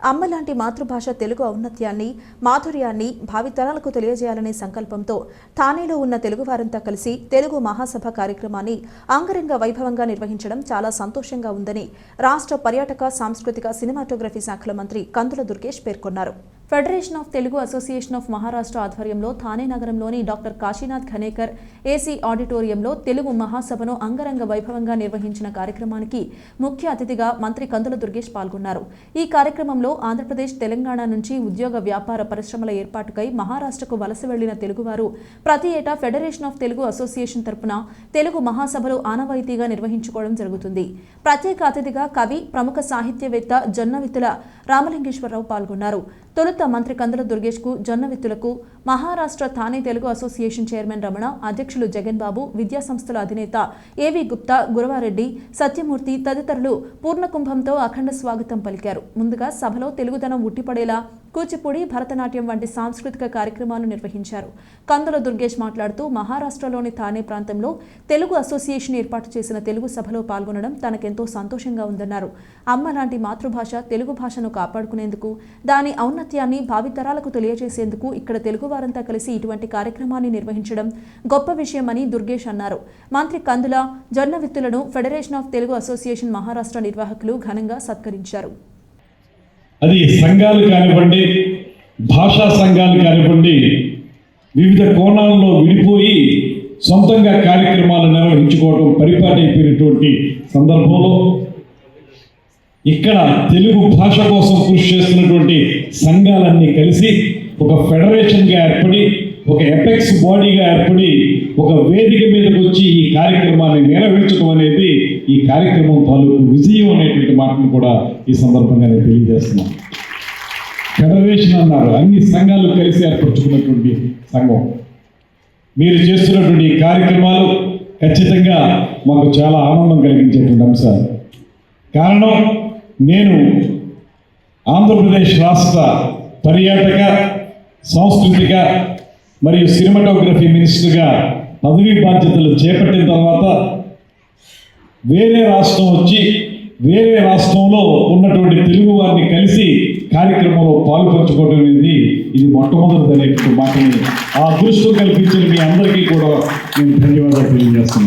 అమ్మ లాంటి మాతృభాష తెలుగు ఔన్నత్యాన్ని మాధుర్యాన్ని భావితరాలకు తెలియజేయాలనే సంకల్పంతో థానేలో ఉన్న తెలుగువారంతా కలిసి తెలుగు మహాసభ కార్యక్రమాన్ని అంగరంగ వైభవంగా నిర్వహించడం చాలా సంతోషంగా ఉందని రాష్ట్ర పర్యాటక సాంస్కృతిక సినిమాటోగ్రఫీ శాఖల మంత్రి కందుల దుర్గేష్ పేర్కొన్నారు. Federation of Telugu association of Maharashtra ఆధ్వర్యంలో థానే నగరంలోని డాక్టర్ కాశీనాథ్ ఖనేకర్ ఏసీ ఆడిటోరియంలో తెలుగు మహాసభను అంగరంగ వైభవంగా నిర్వహించిన కార్యక్రమానికి ముఖ్య అతిథిగా మంత్రి కందుల దుర్గేష్ పాల్గొన్నారు. ఈ కార్యక్రమంలో ఆంధ్రప్రదేశ్ తెలంగాణ నుంచి ఉద్యోగ వ్యాపార పరిశ్రమల ఏర్పాటుకై మహారాష్ట్రకు వలస వెళ్ళిన తెలుగువారు ప్రతి ఏటా ఫెడరేషన్ ఆఫ్ తెలుగు అసోసియేషన్ తరపున తెలుగు మహాసభలు ఆనవాయితీగా నిర్వహించుకోవడం జరుగుతుంది. ప్రత్యేక అతిథిగా కవి ప్రముఖ సాహిత్యవేత్త జొన్నవిత్తుల రామలింగేశ్వరరావు పాల్గొన్నారు. తొలుత మంత్రి కందుల దుర్గేష్కు జొన్నవిత్తులకు మహారాష్ట్ర థానే తెలుగు అసోసియేషన్ చైర్మన్ రమణ అధ్యక్షులు జగన్ బాబు విద్యా సంస్థల అధినేత ఏవి గుప్తా గురవారెడ్డి సత్యమూర్తి తదితరులు పూర్ణకుంభంతో అఖండ స్వాగతం పలికారు. ముందుగా సభలో తెలుగుదనం ఉట్టిపడేలా కూచిపూడి భరతనాట్యం వంటి సాంస్కృతిక కార్యక్రమాలు నిర్వహించారు. కందుల దుర్గేష్ మాట్లాడుతూ మహారాష్ట్రలోని థానే ప్రాంతంలో తెలుగు అసోసియేషన్ ఏర్పాటు చేసిన తెలుగు సభలో పాల్గొనడం తనకెంతో సంతోషంగా ఉందన్నారు. అమ్మ లాంటి మాతృభాష తెలుగు భాషను కాపాడుకునేందుకు దాని ఔన్నత్యాన్ని భావితరాలకు తెలియజేసేందుకు ఇక్కడ తెలుగు వారంతా కలిసి ఇటువంటి కార్యక్రమాన్ని నిర్వహించడం గొప్ప విషయమని దుర్గేష్ అన్నారు. మంత్రి కందుల జొన్న విత్తులను federation of Telugu association Maharashtra నిర్వాహకులు ఘనంగా సత్కరించారు. అది సంఘాలు కానివ్వండి భాషా సంఘాలు కానివ్వండి వివిధ కోణాల్లో విడిపోయి సొంతంగా కార్యక్రమాలు నిర్వహించుకోవడం పరిపాటైపోయినటువంటి సందర్భంలో ఇక్కడ తెలుగు భాష కోసం కృషి చేస్తున్నటువంటి సంఘాలన్నీ కలిసి ఒక ఫెడరేషన్గా ఏర్పడి ఒక ఎపెక్స్ బాడీగా ఏర్పడి ఒక వేదిక మీదకి వచ్చి ఈ కార్యక్రమాన్ని నెరవేర్చడం అనేది ఈ కార్యక్రమం తాలూకు విజయం అనేటువంటి మాటను కూడా ఈ సందర్భంగా నేను తెలియజేస్తున్నాను. ఫెడరేషన్ అన్నారు అన్ని సంఘాలు కలిసి ఏర్పరచుకున్నటువంటి సంఘం. మీరు చేస్తున్నటువంటి ఈ కార్యక్రమాలు ఖచ్చితంగా మాకు చాలా ఆనందం కలిగించేటువంటి అంశాలు. కారణం నేను ఆంధ్రప్రదేశ్ రాష్ట్ర పర్యాటక సాంస్కృతిక మరియు సినిమాటోగ్రఫీ మినిస్టర్గా పదవీ బాధ్యతలు చేపట్టిన తర్వాత వేరే రాష్ట్రం వచ్చి వేరే రాష్ట్రంలో ఉన్నటువంటి తెలుగు వారిని కలిసి కార్యక్రమంలో పాల్పంచుకోవడం అనేది ఇది మొట్టమొదటి అనేటువంటి మాటని ఆ అదృష్టం కల్పించిన మీ అందరికీ కూడా నేను ధన్యవాదాలు తెలియజేస్తున్నాను.